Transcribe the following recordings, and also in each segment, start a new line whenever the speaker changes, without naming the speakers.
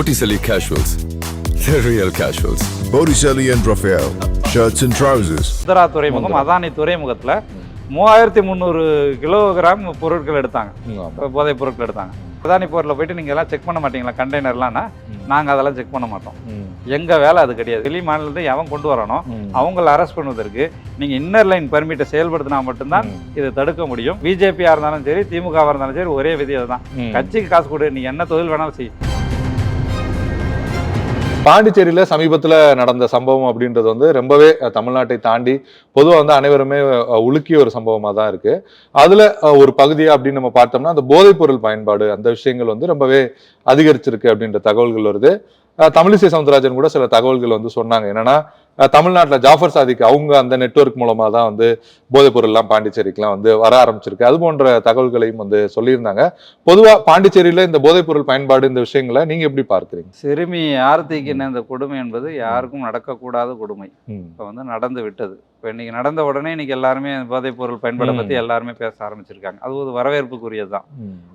Botticelli Casuals. The real casuals.
Botticelli and Raphael, shirts and trousers.
முந்திரா துறைமுகம் அதானி துறைமுகத்தில் மூவாயிரத்தி முந்நூறு கிலோகிராம் பொருட்கள் எடுத்தாங்க. போதைப் பொருட்கள் எடுத்தாங்க. அதானி போரில் போயிட்டு நீங்கள் எல்லாம் செக் பண்ண மாட்டீங்களா? கண்டெய்னர்லாம்னா நாங்கள் அதெல்லாம் செக் பண்ண மாட்டோம். எங்கள் வேலை அது கிடையாது. வெளி மாநிலத்தை எவன் கொண்டு வரணும் அவங்கள அரெஸ்ட் பண்ணுவதற்கு நீங்கள் இன்னர் லைன் பெர்மிட்டை செயல்படுத்தினா மட்டும்தான் இதை தடுக்க முடியும். பிஜேபியாக இருந்தாலும் சரி திமுகவாக இருந்தாலும் சரி ஒரே விதி அதுதான் கட்சிக்கு காசு கொடு நீ என்ன தொழில் வேணாலும் செய்.
பாண்டிச்சேரியில் சமீபத்தில் நடந்த சம்பவம் அப்படின்றது வந்து ரொம்பவே தமிழ்நாட்டை தாண்டி பொதுவாக வந்து அனைவருமே உலுக்கிய ஒரு சம்பவமாக தான் இருக்கு. அதில் ஒரு பகுதியாக அப்படின்னு நம்ம பார்த்தோம்னா அந்த போதைப்பொருள் பயன்பாடு அந்த விஷயங்கள் வந்து ரொம்பவே அதிகரிச்சிருக்கு அப்படின்ற தகவல்கள் வருது. தமிழிசை சவுந்தரராஜன் கூட சில தகவல்கள் வந்து சொன்னாங்க. என்னன்னா தமிழ்நாட்டுல ஜாஃபர் சாதிக் அவங்க அந்த நெட்வொர்க் மூலமா தான் வந்து போதைப் பொருள்லாம் பாண்டிச்சேரிக்கெல்லாம் வந்து வர ஆரம்பிச்சிருக்கு அது போன்ற தகவல்களையும் வந்து சொல்லியிருந்தாங்க பொதுவா பாண்டிச்சேரியில இந்த போதைப் பொருள் பயன்பாடு இந்த விஷயங்களை நீங்க எப்படி பார்க்கறீங்க
சிறுமி ஆர்த்திக்கு இந்த கொடுமை என்பது யாருக்கும் நடக்கக்கூடாத கொடுமை. இப்போ வந்து நடந்து விட்டது இப்போ இன்னைக்கு நடந்த உடனே இன்னைக்கு எல்லாருமே போதைப் பொருள் பயன்பாடை. பற்றி எல்லாருமே பேச ஆரம்பிச்சிருக்காங்க அது ஒரு வரவேற்புக்குரியது தான்.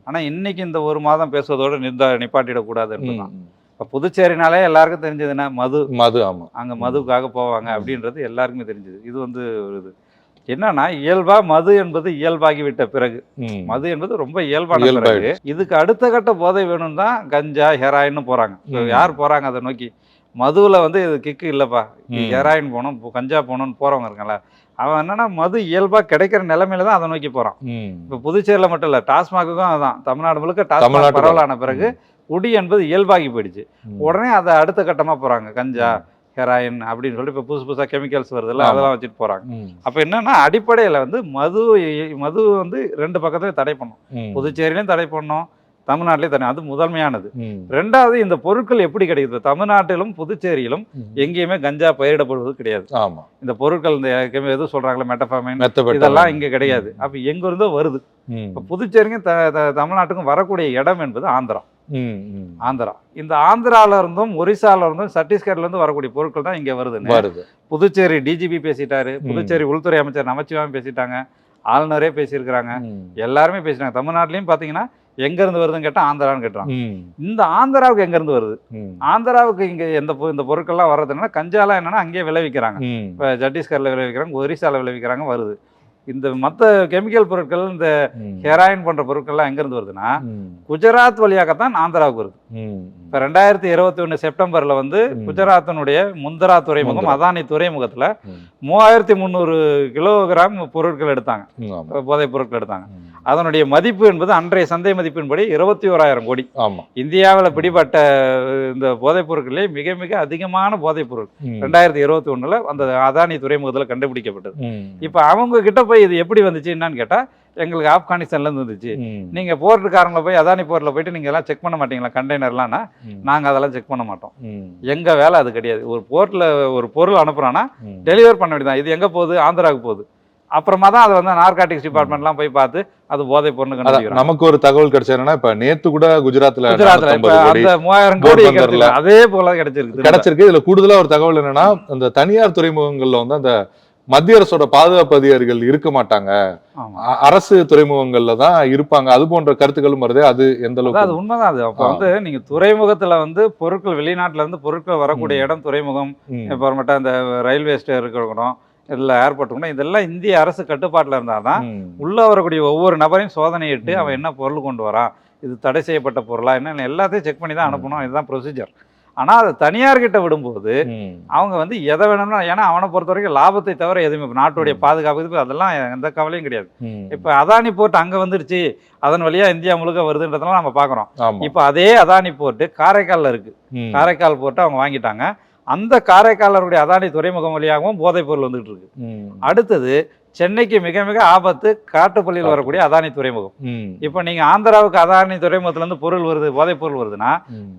ஆனால் இன்னைக்கு இந்த ஒரு மாதம் பேசுவதோடு நிறுத்த நிப்பாட்டிடக்கூடாது என்பதுதான்
ம்.
இப்போ புதுச்சேரினாலே எல்லாருக்கும் தெரிஞ்சதுன்னா மது
மது ஆமா
அங்கே மதுவுக்காக போவாங்க. அப்படின்றது எல்லாருக்குமே தெரிஞ்சது இது வந்து ஒரு இது என்னன்னா இயல்பா மது என்பது இயல்பாகி விட்ட பிறகு. மது என்பது ரொம்ப இயல்பான. பிறகு இதுக்கு அடுத்த கட்ட போதை வேணும் தான் கஞ்சா ஹெராயின்னு போறாங்க. யார் போறாங்க அதை நோக்கி மதுவில் வந்து இது கிக்கு இல்லைப்பா. ஹெராயின் போகணும் கஞ்சா போகணும்னு போறவங்க இருக்கல அவன் என்னன்னா மது இயல்பா கிடைக்கிற நிலைமையில தான் அதை நோக்கி போறான்
ம்.
இப்போ புதுச்சேரியில் மட்டும் இல்லை டாஸ்மாகுக்கும் அதான் தமிழ்நாடு முழுக்க டாஸ்மாக். பரவலான பிறகு குடி என்பது இயல்பாகி போயிடுச்சு. உடனே அதை அடுத்த கட்டமா போறாங்க கஞ்சா ஹெராயின் அப்படின்னு சொல்லி இப்போ புதுசு புதுசா கெமிக்கல்ஸ் வருதுல்ல. அதெல்லாம் வச்சுட்டு போறாங்க
ம்.
அப்போ என்னன்னா அடிப்படையில் வந்து மது மது வந்து ரெண்டு பக்கத்துலையும் தடை பண்ணும். புதுச்சேரியிலையும் தடை பண்ணோம் தமிழ்நாட்டிலையும் தடை அது முதன்மையானது. ரெண்டாவது இந்த பொருட்கள் எப்படி கிடைக்குது தமிழ்நாட்டிலும் புதுச்சேரியிலும். எங்கேயுமே கஞ்சா பயிரிடப்படுவது கிடையாது
ஆமா
இந்த பொருட்கள் இந்த chemi- எது சொல்றாங்களே மெட்டஃபாமின் இதெல்லாம் இங்க கிடையாது அப்ப எங்க இருந்தோ வருது. இப்ப புதுச்சேரிக்கும் த- தமிழ்நாட்டுக்கும் வரக்கூடிய இடம் என்பது ஆந்திரா
ம். ம்.
ஆந்திரா. இந்த ஆந்திரால இருந்தும் ஒரிசால இருந்தும் சத்தீஸ்கர்ல இருந்து வரக்கூடிய பொருட்கள் தான் இங்க வருதுன்னு
வருது.
புதுச்சேரி டிஜிபி பேசிட்டாரு. புதுச்சேரி உள்துறை அமைச்சர் நமச்சிவாயம் பேசிட்டாங்க. ஆளுநரே பேசியிருக்கிறாங்க. எல்லாருமே பேசினாங்க தமிழ்நாட்டிலையும் பாத்தீங்கன்னா எங்க இருந்து வருதுன்னு கேட்டா ஆந்திரான்னு
ம்.
இந்த ஆந்திராவுக்கு எங்க இருந்து வருது. ஆந்திராவுக்கு இங்க எந்த இந்த பொருட்கள்லாம் வர்றதுன்னா கஞ்சாலாம் என்னன்னா அங்கேயே விளைவிக்கிறாங்க. இப்போ சத்தீஸ்கர்ல விளைவிக்கிறாங்க ஒரிசால விளைவிக்கிறாங்க வருது. இந்த மற்ற கெமிக்கல் பொருட்கள் இந்த. ஹெராயின் போன்ற பொருட்கள்லாம் எங்க இருந்து வருதுன்னா. குஜராத் வழியாகத்தான் ஆந்திராவுக்கு வருது. இப்போ ரெண்டாயிரத்தி இருபத்தி ஒன்று செப்டம்பர்ல வந்து. குஜராத்தினுடைய முந்திரா துறைமுகம். அதானி துறைமுகத்துல. மூவாயிரத்தி முந்நூறு கிலோகிராம் பொருட்கள் எடுத்தாங்க. போதைப் பொருட்கள் எடுத்தாங்க. அதனுடைய மதிப்பு என்பது அன்றைய சந்தை மதிப்பின்படி இருபத்தி ஓராயிரம் கோடி
ஆமா
இந்தியாவில் பிடிபட்ட இந்த போதைப் பொருட்களே மிக மிக அதிகமான போதைப் பொருள். ரெண்டாயிரத்தி இருபத்தி ஒண்ணுல அந்த அதானி துறைமுகத்தில் கண்டுபிடிக்கப்பட்டது. இப்போ அவங்க கிட்ட போய் இது எப்படி வந்துச்சு என்னன்னு கேட்டா எங்களுக்கு ஆப்கானிஸ்தான்ல இருந்து வந்துச்சு
ம்.
நீங்க போர்ட்டுக்காரங்களை போய் அதானி போர்ட்ல போயிட்டு நீங்க எல்லாம் செக் பண்ண மாட்டீங்களா கண்டெய்னர்லாம்னா
ம்.
நாங்க அதெல்லாம் செக் பண்ண மாட்டோம்
ம்.
எங்க வேலை அது கிடையாது ஒரு போர்ட்ல ஒரு பொருள் அனுப்புறான்னா
ம்.
டெலிவர் பண்ண வேண்டியதான் இது எங்க போகுது ஆந்திராவுக்கு போகுது அப்புறமா தான் அதை வந்து நார்காட்டிக்ஸ் டிபார்ட்மெண்ட்லாம் போய் பார்த்து அது போதைப் பொருள்
அதான்,
கண்டுபிடிக்கிறாங்க
நமக்கு ஒரு தகவல் கிடைச்சதுன்னா இப்ப நேத்து கூட குஜராத்ல
குஜராத்ல இப்ப
450 கோடி
அந்த மூவாயிரம் கோடி அதே போல கிடைச்சிருக்கு.
கிடைச்சிருக்கு இதுல கூடுதலா ஒரு தகவல் என்னன்னா அந்த தனியார் துறைமுகங்கள்ல வந்து அந்த மத்திய அரசோட பாதுகாப்பு அதிகாரிகள் இருக்க மாட்டாங்க அரசு துறைமுகங்கள்ல தான் இருப்பாங்க அது போன்ற கருத்துக்களும் வருது அது எந்த
அதான் அது
அளவுக்கு
உண்மைதான் அது அப்போ. வந்து நீங்க துறைமுகத்துல வந்து பொருட்கள் வெளிநாட்டுல இருந்து பொருட்கள் வரக்கூடிய. இடம் துறைமுகம். அப்புறமேட்டா இந்த ரயில்வே ஸ்டே இருக்கணும் இல்லை கூட இதெல்லாம் இந்திய அரசு கட்டுப்பாட்டில் இருந்தால் தான். உள்ளே வரக்கூடிய ஒவ்வொரு நபரையும் சோதனையிட்டு. அவன் என்ன பொருள் கொண்டு வரான் இது தடை செய்யப்பட்ட பொருளா என்ன எல்லாத்தையும் செக் பண்ணி தான் அனுப்பணும் இதுதான் ப்ரொசீஜர் ஆனால் அதை தனியார்கிட்ட விடும்போது. அவங்க வந்து எதை வேணும்னா ஏன்னா அவனை பொறுத்த வரைக்கும் லாபத்தை தவிர எதுவுமே இப்ப நாட்டுடைய. பாதுகாப்பு அதெல்லாம் எந்த கவலையும் கிடையாது. இப்போ அதானி போர்ட் அங்கே வந்துருச்சு அதன் வழியா இந்தியா முழுக்க வருதுன்றதெல்லாம் நம்ம பார்க்குறோம் இப்போ அதே அதானி போர்ட்டு காரைக்காலில் இருக்கு
ம்.
காரைக்கால் போர்ட்டை அவங்க வாங்கிட்டாங்க அந்த காரைக்காலருடைய அதானி துறைமுகம் வழியாகவும் போதைப் பொருள் வந்துகிட்டு இருக்கு. அடுத்தது சென்னைக்கு மிக மிக ஆபத்து காட்டுப்பள்ளியில் வரக்கூடிய அதானி துறைமுகம். இப்போ நீங்க ஆந்திராவுக்கு அதானி துறைமுகத்திலேருந்து பொருள் வருது போதைப் பொருள் வருதுன்னா.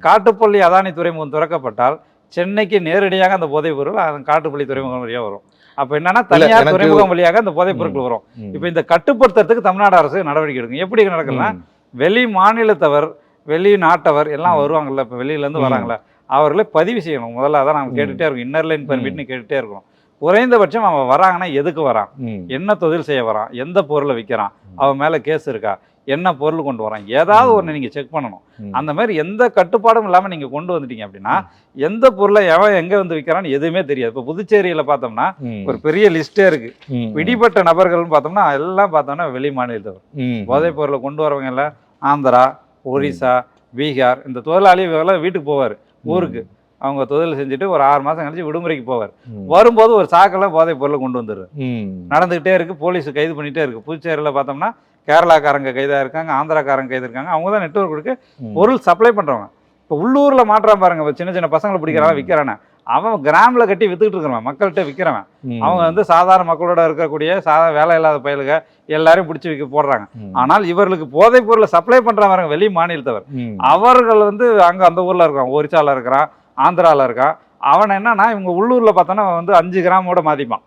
காட்டுப்பள்ளி அதானி துறைமுகம் திறக்கப்பட்டால் சென்னைக்கு நேரடியாக அந்த போதைப் பொருள் காட்டுப்பள்ளி துறைமுகம் வழியாக வரும் அப்போ என்னன்னா தனியார் துறைமுகம் வழியாக அந்த போதைப் பொருட்கள் வரும். இப்போ இந்த கட்டுப்படுத்துறதுக்கு தமிழ்நாடு அரசு நடவடிக்கை எடுக்கும் எப்படி நடக்குதுன்னா
ம்.
வெளி மாநிலத்தவர் வெளி நாட்டவர் எல்லாம். வருவாங்கல்ல இப்போ வெளியிலேருந்து. வராங்களே அவர்களே பதிவு செய்யணும். முதல்ல அதான் நம்ம. கேட்டுகிட்டே இருக்கோம். இன்னர் லைன் பெர்மிட்னு கேட்டுகிட்டே இருக்கோம். குறைந்தபட்சம் அவன் வராங்கன்னா எதுக்கு வரான். என்ன தொழில் செய்ய வரான்? எந்த பொருளை விற்கிறான்? அவன் மேலே கேஸ் இருக்கா? என்ன பொருள் கொண்டு வரோம் ஏதாவது ஒன்று நீங்கள் செக் பண்ணணும். அந்த மாதிரி எந்த கட்டுப்பாடும் இல்லாமல் நீங்கள் கொண்டு வந்துட்டீங்க அப்படின்னா எந்த பொருளை எவன் எங்கே வந்து விற்கிறான்னு எதுவுமே தெரியாது. இப்போ புதுச்சேரியில் பார்த்தோம்னா. ஒரு பெரிய லிஸ்ட்டே இருக்கு. பிடிப்பட்ட நபர்கள்னு பார்த்தோம்னா எல்லாம் பார்த்தோம்னா வெளி மாநிலத்தவர். போதைப் பொருளை கொண்டு வரவங்க எல்லாம் ஆந்திரா ஒரிசா பீகார் இந்த தொழிலாளி வீட்டுக்கு போவார். ஊருக்கு. அவங்க தொழில் செஞ்சுட்டு ஒரு ஆறு மாதம் கழிச்சு விடுமுறைக்கு போவார். வரும்போது ஒரு சாக்கில் போதைப் பொருளை கொண்டு வந்துடுறாரு.
ம்.
நடந்துகிட்டே இருக்கு போலீஸ் கைது பண்ணிட்டே இருக்கு. புதுச்சேரியில் பார்த்தோம்னா கேரளாக்காரங்க கைதாக இருக்காங்க ஆந்திராக்காரங்க கைது இருக்காங்க. அவங்க தான் நெட்ஒர்க் கொடுக்க. பொருள் சப்ளை பண்ணுறவங்க இப்போ உள்ளூரில் மாட்டுறான் பாருங்க சின்ன சின்ன பசங்களை பிடிக்கிறான் விற்கிறானே அவன் கிராமில் கட்டி வித்துக்கிட்டு இருக்கிறவன் மக்கள்கிட்ட விற்கிறவன். அவங்க வந்து சாதாரண மக்களோட இருக்கக்கூடிய சாதா வேலை இல்லாத பயலுக எல்லாரையும் பிடிச்சி விற்க போடுறாங்க. ஆனால் இவர்களுக்கு போதைப் பொருளை சப்ளை பண்ணுறவங்க வெளி மாநிலத்தவர். அவர்கள் வந்து அங்கே அந்த ஊரில் இருக்கான் ஒரிசால இருக்கிறான் ஆந்திராவில் இருக்கான் அவன் என்னன்னா இவங்க உள்ளூரில் பார்த்தோன்னா வந்து அஞ்சு கிராமோட மதிப்பான்.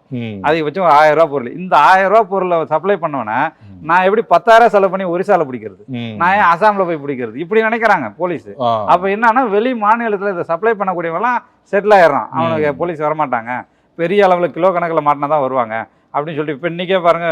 அதிகபட்சம் ஆயிரம் ரூபாய் பொருள். இந்த ஆயிரம் ரூபாய் பொருளை சப்ளை பண்ணவன நான் எப்படி பத்தாயிரம் செலவு பண்ணி ஒரிசால பிடிக்கிறது. நான் ஏன் அசாமில் போய் பிடிக்கிறது? இப்படி நினைக்கிறாங்க போலீஸ். அப்போ என்னன்னா வெளி மாநிலத்தில் இதை சப்ளை பண்ணக்கூடியவங்கலாம் செட்டில் ஆயிடுறான். அவனுக்கு போலீஸ் வரமாட்டாங்க. பெரிய அளவில் கிலோ கணக்கில் மாட்டினா தான் வருவாங்க. அப்படின்னு சொல்லிட்டு இப்போ இன்றைக்கே பாருங்க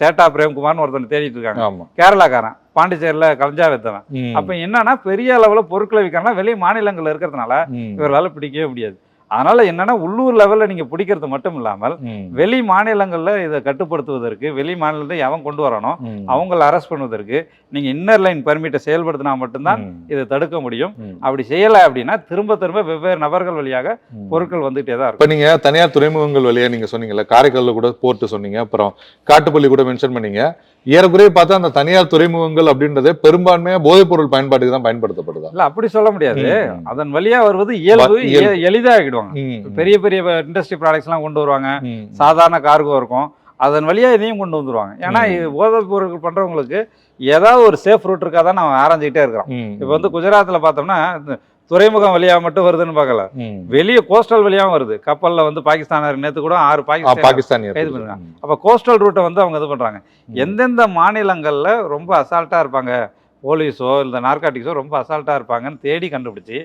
சேட்டா பிரேம்குமார்னு ஒருத்தன் தேடிட்டு இருக்காங்க. கேரளாக்காரன். பாண்டிச்சேரியில் கஞ்சா வித்தவன். அப்போ என்னன்னா பெரிய அளவில் பொருட்களை விற்கிறாங்கன்னா வெளி மாநிலங்கள்ல இருக்கிறதுனால. இவர்களால் பிடிக்கவே முடியாது அதனால என்னன்னா உள்ளூர் லெவலில் நீங்க பிடிக்கிறது மட்டும் இல்லாமல். வெளி மாநிலங்கள்ல இதை கட்டுப்படுத்துவதற்கு வெளி மாநிலத்தை எவன் கொண்டு வரணும். அவங்கள அரெஸ்ட் பண்ணுவதற்கு நீங்க இன்னர் லைன் பர்மிட்டை செயல்படுத்தினா மட்டும்தான். இதை தடுக்க முடியும். அப்படி செய்யலை அப்படின்னா திரும்ப திரும்ப வெவ்வேறு நபர்கள் வழியாக. பொருட்கள் வந்துட்டே தான் இருக்கும்
நீங்க தனியார் துறைமுகங்கள் வழியா நீங்க சொன்னீங்கல்ல காரைக்கால்ல கூட போர்ட் சொன்னீங்க அப்புறம் காட்டுப்பள்ளி கூட மென்ஷன் பண்ணீங்க ஏறக்குறைய பார்த்தா அந்த தனியார் துறைமுகங்கள் அப்படின்றதே பெரும்பான்மையா போதைப் பொருள் பயன்பாட்டுக்கு தான் பயன்படுத்தப்படுதா
இல்ல அப்படி சொல்ல முடியாது. அதன் வழியா வருவது இயல்பு எளிதாகிடுவாங்க. பெரிய பெரிய இண்டஸ்ட்ரி ப்ராடக்ட்ஸ் எல்லாம் கொண்டு வருவாங்க. சாதாரண கார்கோ இருக்கும் அதன் வழியா இதையும் கொண்டு வந்துருவாங்க ஏன்னா. இது போதைப் பொருட்கள் பண்றவங்களுக்கு ஏதாவது ஒரு சேஃப் ரூட் இருக்கா தான் நம்ம ஆராய்ஞ்சிக்கிட்டே இருக்கிறோம். இப்போ வந்து குஜராத்தில் பார்த்தோம்னா துறைமுகம் வழியா மட்டும் வருதுன்னு பார்க்கல. வெளியே கோஸ்டல் வழியாவும் வருது. கப்பல்ல வந்து பாகிஸ்தானர் நேத்து கூட ஆறு பாகிஸ்தான்
பாகிஸ்தானியர்
கைது பண்ணிருக்காங்க. அப்போ கோஸ்டல் ரூட்டை வந்து அவங்க இது பண்றாங்க. எந்தெந்த மாநிலங்கள்ல ரொம்ப அசால்ட்டா இருப்பாங்க? போலீஸோ இல்லை நார்காட்டிக்ஸோ ரொம்ப அசால்ட்டா இருப்பாங்கன்னு தேடி கண்டுபிடிச்சி.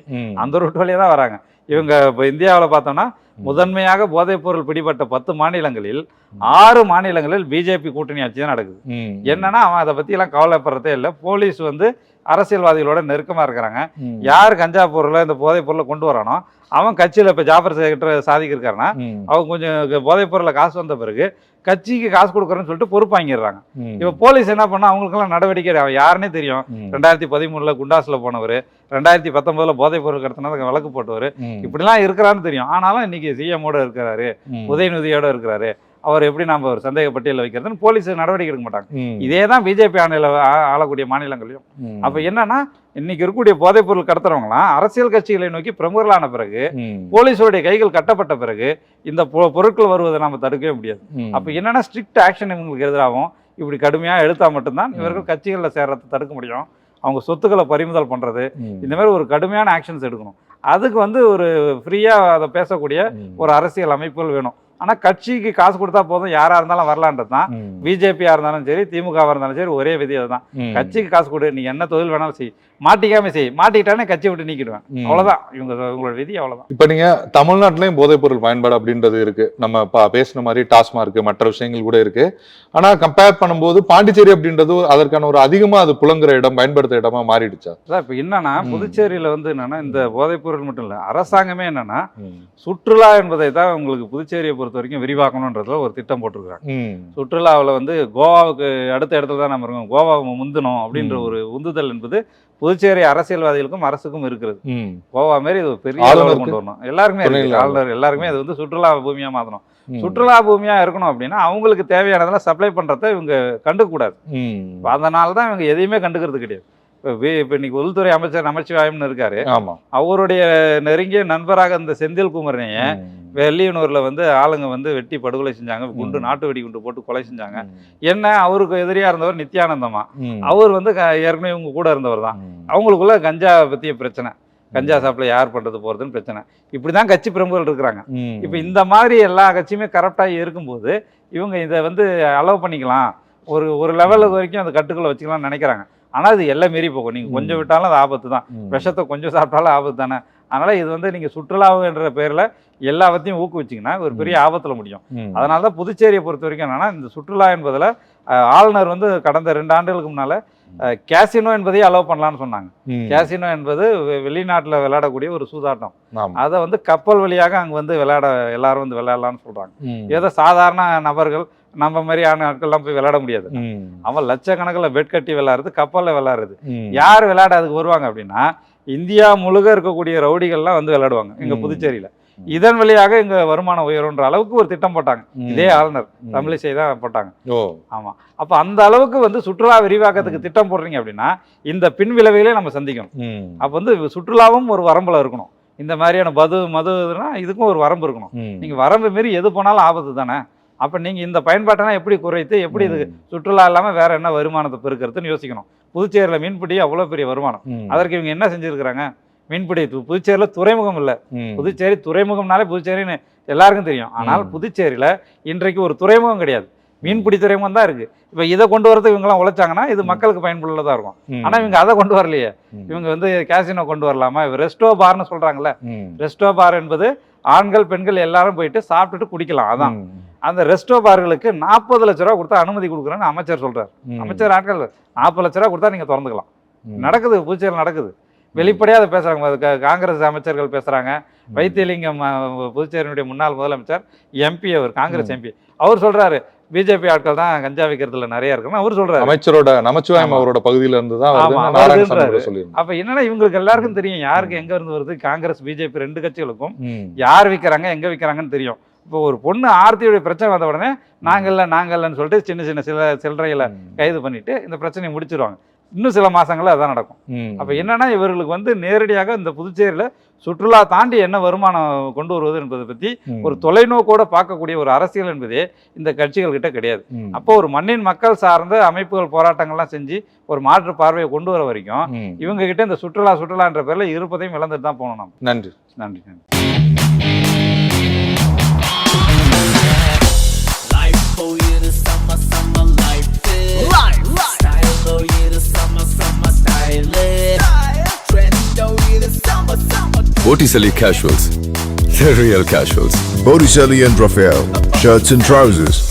அந்த ரூட் வழியா தான் வராங்க. இவங்க இப்போ இந்தியாவில் பார்த்தோம்னா முதன்மையாக போதைப் பொருள் பிடிபட்ட பத்து மாநிலங்களில் ஆறு மாநிலங்களில் பிஜேபி கூட்டணி ஆட்சி தான் நடக்குது. என்னன்னா அவன் அதை பற்றிலாம் கவலைப்படுறதே இல்லை போலீஸ் வந்து அரசியல்வாதிகளோட நெருக்கமாக இருக்கிறாங்க. யார் கஞ்சா பொருளை இந்த போதைப் பொருளை கொண்டு வரானோ அவன் கட்சியில் இப்போ ஜாஃபர் சேகர் சாதிக்கு இருக்காருன்னா. அவங்க கொஞ்சம் போதைப் பொருளை காசு வந்த பிறகு கட்சிக்கு காசு கொடுக்குறேன்னு சொல்லிட்டு பொறுப்பு வாங்கிடுறாங்க
ம்.
இப்போ போலீஸ் என்ன பண்ணா அவங்களுக்கெல்லாம் நடவடிக்கை அவன் யாருன்னே தெரியும். ரெண்டாயிரத்தி பதிமூணுல குண்டாஸில் போனவர் ரெண்டாயிரத்தி பத்தொன்பதுல போதைப் பொருள் கடத்தினதுக்கு வழக்கு போட்டவர். இப்படிலாம் இருக்கிறான்னு தெரியும் ஆனாலும் இன்னைக்கு சிஎம்மோட இருக்கிறாரு. உதயநிதியோட இருக்கிறாரு அவர் எப்படி நம்ம ஒரு சந்தேக பட்டியலில் வைக்கிறதுன்னு போலீஸ் நடவடிக்கை எடுக்க மாட்டாங்க. இதே தான் பிஜேபி ஆணையில் ஆளக்கூடிய மாநிலங்களையும். அப்போ என்னன்னா இன்னைக்கு இருக்கக்கூடிய போதைப் பொருள் கடத்துறவங்களாம் அரசியல் கட்சிகளை நோக்கி பிரமுகர்களான பிறகு. போலீஸோடைய கைகள் கட்டப்பட்ட பிறகு இந்த பொ- பொருட்கள் வருவதை நம்ம தடுக்கவே முடியாது. அப்போ என்னன்னா ஸ்ட்ரிக்ட் ஆக்ஷன் இவங்களுக்கு எதிராகும் இப்படி கடுமையாக எடுத்தா மட்டும்தான் இவர்கள் கட்சிகளில் சேர்றதை தடுக்க முடியும் அவங்க சொத்துக்களை பறிமுதல் பண்ணுறது. இந்த மாதிரி ஒரு கடுமையான ஆக்ஷன்ஸ் எடுக்கணும் அதுக்கு வந்து ஒரு ஃப்ரீயாக அதை பேசக்கூடிய. ஒரு அரசியல் அமைப்புகள் வேணும் ஆனால் கட்சிக்கு காசு கொடுத்தா போதும். யாராக இருந்தாலும் வரலான்றது தான். பிஜேபியாக இருந்தாலும் சரி திமுகவாக இருந்தாலும் சரி ஒரே விதி அதுதான். கட்சிக்கு காசு கொடு. நீ என்ன தொழில் வேணாலும் செய். மாட்டிக்காம செய். மாட்டிக்கிட்டானே கட்சியை விட்டு நீக்கிடுவேன்.
ம்.
அவ்வளவுதான். இவங்க உங்களோட விதி அவ்வளவுதான்.
இப்ப நீங்க தமிழ்நாட்டிலையும் போதைப் பொருள் பயன்பாடு அப்படின்றது இருக்கு. நம்ம பா- பேசின மாதிரி டாஸ்மார்க் மற்ற விஷயங்கள் கூட இருக்கு. ஆனா கம்பேர் பண்ணும்போது பாண்டிச்சேரி அப்படின்றது அதற்கான ஒரு அதிகமா அது புலங்குற இடம் பயன்படுத்துற இடமா மாறிடுச்சா?
அதான் இப்போ என்னன்னா. புதுச்சேரியில வந்து என்னன்னா இந்த போதைப் பொருள் மட்டும் இல்லை அரசாங்கமே என்னன்னா. சுற்றுலா என்பதை தான் உங்களுக்கு புதுச்சேரியை பொறுத்த வரைக்கும் விரிவாக்கணுன்றதுல ஒரு திட்டம் போட்டிருக்காங்க
ம்.
சுற்றுலாவில் வந்து கோவாவுக்கு அடுத்த இடத்துல தான் நம்ம இருக்கோம் கோவாவை முந்தணும் அப்படின்ற. ஒரு உந்துதல் என்பது புதுச்சேரி அரசியல்வாதிகளுக்கும் அரசுக்கும் இருக்கிறது. கோவா மாரி இது பெரிய? அளவுல கொண்டு வரணும் எல்லாருக்குமே ஆளுநர் எல்லாருக்குமே இது வந்து சுற்றுலா பூமியா மாத்தணும்
ம்.
சுற்றுலா பூமியா இருக்கணும் அப்படின்னா அவங்களுக்கு தேவையானதெல்லாம் சப்ளை பண்றதை இவங்க கண்டுக்க கூடாது
ம்.
அதனால தான் இவங்க எதையுமே கண்டுக்கிறது கிடையாது இப்போ இன்னைக்கு உள்துறை அமைச்சர் நமச்சிவாயம்னு இருக்காரு
ஆமா
அவருடைய நெருங்கிய நண்பராக இந்த செந்தில் குமரனைய. வெள்ளியனூர்ல வந்து ஆளுங்க வந்து வெட்டி படுகொலை செஞ்சாங்க குண்டு. நாட்டு வெடி குண்டு போட்டு கொலை செஞ்சாங்க. என்ன அவருக்கு எதிரியா இருந்தவர் நித்யானந்தமா. அவர் வந்து ஏற்கனவே இவங்க கூட இருந்தவர் தான். அவங்களுக்குள்ள கஞ்சா பத்திய பிரச்சனை கஞ்சா சாப்பிட யார் பண்றது போறதுன்னு பிரச்சனை இப்படிதான் கட்சி பிரமுகர்கள் இருக்கிறாங்க. இப்போ இந்த மாதிரி எல்லா கட்சியுமே கரப்டாகி இருக்கும்போது இவங்க இதை வந்து அலோவ் பண்ணிக்கலாம் ஒரு ஒரு லெவலுக்கு வரைக்கும் அந்த கட்டுக்குள்ள வச்சுக்கலாம்னு நினைக்கிறாங்க ஆனால் அது எல்லாம் மீறி போகும் நீங்கள் கொஞ்சம். விட்டாலும் அது ஆபத்து தான். விஷத்தை கொஞ்சம் சாப்பிட்டாலும் ஆபத்து தானே அதனால இது வந்து நீங்க சுற்றுலாவுன்ற பேர்ல எல்லாவற்றையும் ஊக்குவிச்சிங்கன்னா ஒரு பெரிய ஆபத்துல முடியும். அதனால தான் புதுச்சேரியை பொறுத்த வரைக்கும் என்னன்னா இந்த சுற்றுலா என்பதுல ஆளுநர் வந்து கடந்த ரெண்டு ஆண்டுகளுக்கு முன்னால கேசினோ என்பதையே அலோவ் பண்ணலாம்னு சொன்னாங்க. கேசினோ என்பது வெளிநாட்டுல விளையாடக்கூடிய ஒரு சூதாட்டம். அதை வந்து கப்பல் வழியாக அங்க வந்து விளையாட எல்லாரும் வந்து விளையாடலாம்னு சொல்றாங்க. ஏதோ சாதாரண நபர்கள் நம்ம மாதிரியான ஆட்கள்லாம் போய் விளையாட முடியாது. அவன் லட்சக்கணக்கில் பெட் கட்டி விளையாடுறது கப்பலில் விளையாடுறது. யார் விளையாட அதுக்கு வருவாங்க அப்படின்னா இந்தியா முழுக்க இருக்கக்கூடிய ரவுடிகள்லாம் வந்து விளையாடுவாங்க எங்க. புதுச்சேரியில இதன் வழியாக இங்க வருமானம் உயரும்ன்ற அளவுக்கு ஒரு திட்டம் போட்டாங்க. இதே ஆளுநர். தமிழிசை தான் போட்டாங்க ஆமா அப்ப அந்த அளவுக்கு வந்து சுற்றுலா விரிவாக்கத்துக்கு திட்டம் போடுறீங்க அப்படின்னா இந்த பின் விளைவுகளே நம்ம சந்திக்கணும். அப்ப வந்து சுற்றுலாவும் ஒரு வரம்புல இருக்கணும் இந்த மாதிரியான பது மதுனா இதுக்கும் ஒரு வரம்பு இருக்கணும். நீங்க வரம்பு மீறி எது போனாலும் ஆபத்து தானே அப்ப நீங்க இந்த பயன்பாட்டெல்லாம் எப்படி குறைத்து எப்படி இது. சுற்றுலா இல்லாம வேற என்ன வருமானத்தை பெருக்கிறதுன்னு யோசிக்கணும் புதுச்சேரியில மீன்பிடி அவ்வளவு பெரிய வருமானம். அதற்கு இவங்க என்ன செஞ்சிருக்கிறாங்க மீன்பிடி புதுச்சேரியில துறைமுகம் இல்ல. புதுச்சேரி துறைமுகம்னாலே புதுச்சேரின்னு எல்லாருக்கும் தெரியும் ஆனால். புதுச்சேரியில இன்றைக்கு ஒரு துறைமுகம் கிடையாது மீன்பிடி துறைமுகம் தான் இருக்கு இப்ப இதை கொண்டு வரதுக்கு இவங்கெல்லாம் உழைச்சாங்கன்னா இது மக்களுக்கு பயன்புள்ளதா இருக்கும்
ம்.
ஆனா இவங்க அதை கொண்டு வரலையே. இவங்க வந்து கேசினோ கொண்டு வரலாமா ரெஸ்டோ பார்னு சொல்றாங்கல்ல
ம்.
ரெஸ்டோ பார் என்பது ஆண்கள் பெண்கள் எல்லாரும் போயிட்டு சாப்பிட்டுட்டு குடிக்கலாம் அதான். அந்த ரெஸ்டோ பார்களுக்கு நாற்பது லட்ச ரூபா கொடுத்தா அனுமதி கொடுக்குறேன்னு அமைச்சர் சொல்றாரு. அமைச்சர் ஆட்கள் நாற்பது லட்ச ரூபா கொடுத்தா நீங்க திறந்துக்கலாம். நடக்குது புதுச்சேரியில் நடக்குது. வெளிப்படையாக அதை பேசுறாங்க. அது க- காங்கிரஸ் அமைச்சர்கள் பேசுறாங்க. வைத்தியலிங்கம் புதுச்சேரியினுடைய முன்னாள் முதலமைச்சர் எம்பி அவர் காங்கிரஸ் எம்பி அவர் சொல்றாரு பிஜேபி ஆட்கள் தான் கஞ்சா விற்கிறதுல நிறைய இருக்குன்னு அவர் சொல்றாரு.
அமைச்சரோட நமச்சிவாயம். அவரோட பகுதியில இருந்து தான்
அப்ப என்னன்னா இவங்களுக்கு எல்லாருக்கும் தெரியும் யாருக்கு எங்க இருந்து வருது? காங்கிரஸ் பிஜேபி ரெண்டு கட்சிகளுக்கும். யார் விற்கிறாங்க எங்க விற்கிறாங்கன்னு தெரியும். இப்போ ஒரு பொண்ணு ஆர்த்தியுடைய பிரச்சனை வந்த உடனே நாங்க இல்ல நாங்க இல்லைன்னு சொல்லிட்டு சின்ன சின்ன சில சில்லறைகளை கைது பண்ணிட்டு இந்த பிரச்சனையை முடிச்சிருவாங்க இன்னும் சில மாசங்கள்ல அதான் நடக்கும். அப்ப என்னன்னா இவர்களுக்கு வந்து நேரடியாக இந்த புதுச்சேரியில சுற்றுலா தாண்டி என்ன வருமானம் கொண்டு வருவது என்பதை பத்தி. ஒரு தொலைநோக்கோட பார்க்கக்கூடிய ஒரு அரசியல் என்பதே இந்த கட்சிகள் கிட்ட கிடையாது. அப்போ ஒரு மண்ணின் மக்கள் சார்ந்த அமைப்புகள் போராட்டங்கள்லாம் செஞ்சு ஒரு மாற்று பார்வையை கொண்டு வர வரைக்கும். இவங்க கிட்ட இந்த சுற்றுலா சுற்றுலான்ற பேர்ல இருப்பதையும் இழந்துட்டு தான் போகணும்
நன்றி
நன்றி நன்றி
Botticelli Casuals. The real casuals.
Botticelli and Raphael, shirts and trousers.